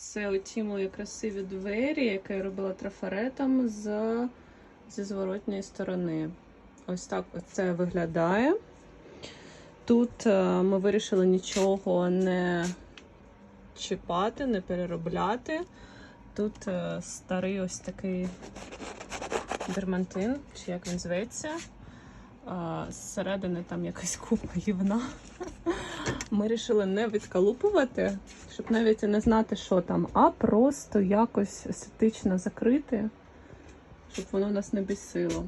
Це оті мої красиві двері, які я робила трафаретом з, зі зворотньої сторони. Ось так це виглядає. Тут е, ми вирішили нічого не чіпати, не переробляти. Тут е, старий ось такий дермантин, чи як він зветься. Е, Зсередини там якась купа гівна. Ми вирішили не відкалупувати, щоб навіть і не знати, що там, а просто якось естетично закрити, щоб воно нас не бісило.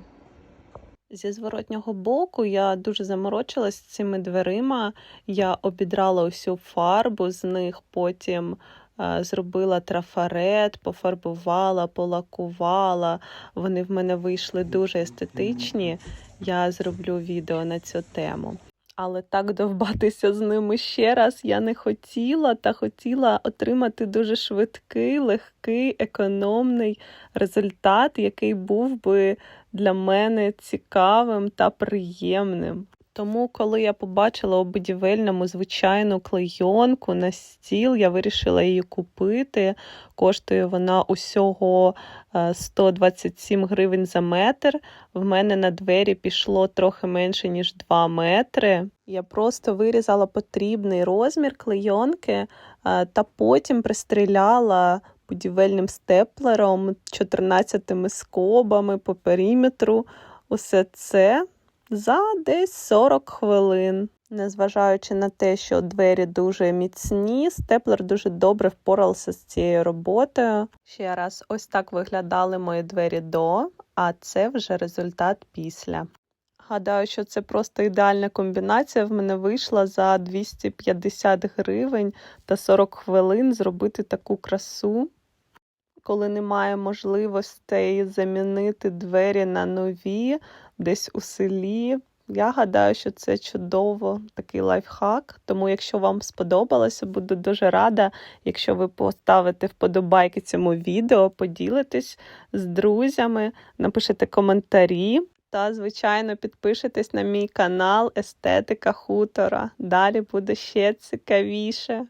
Зі зворотнього боку я дуже заморочилась цими дверима. Я обідрала усю фарбу з них, потім е, зробила трафарет, пофарбувала, полакувала. Вони в мене вийшли дуже естетичні. Я зроблю відео на цю тему. Але так довбатися з ними ще раз я не хотіла та хотіла отримати дуже швидкий, легкий, економний результат, який був би для мене цікавим та приємним. Тому, коли я побачила у будівельному звичайну клейонку на стіл, я вирішила її купити. Коштує вона усього е, 127 гривень за метр. В мене на двері пішло трохи менше, ніж 2 метри. Я просто вирізала потрібний розмір клейонки е, та потім пристріляла будівельним степлером, 14 скобами по периметру. Усе це за десь 40 хвилин. Незважаючи на те, що двері дуже міцні, степлер дуже добре впорався з цією роботою. Ще раз, ось так виглядали мої двері до, а це вже результат після. Гадаю, що це просто ідеальна комбінація. В мене вийшла за 250 гривень та 40 хвилин зробити таку красу. Коли немає можливостей замінити двері на нові десь у селі. Я гадаю, що це чудово такий лайфхак. Тому, якщо вам сподобалося, буду дуже рада, якщо ви поставите вподобайки цьому відео, поділитесь з друзями, напишете коментарі. Та, звичайно, підпишитесь на мій канал Естетика Хутора. Далі буде ще цікавіше.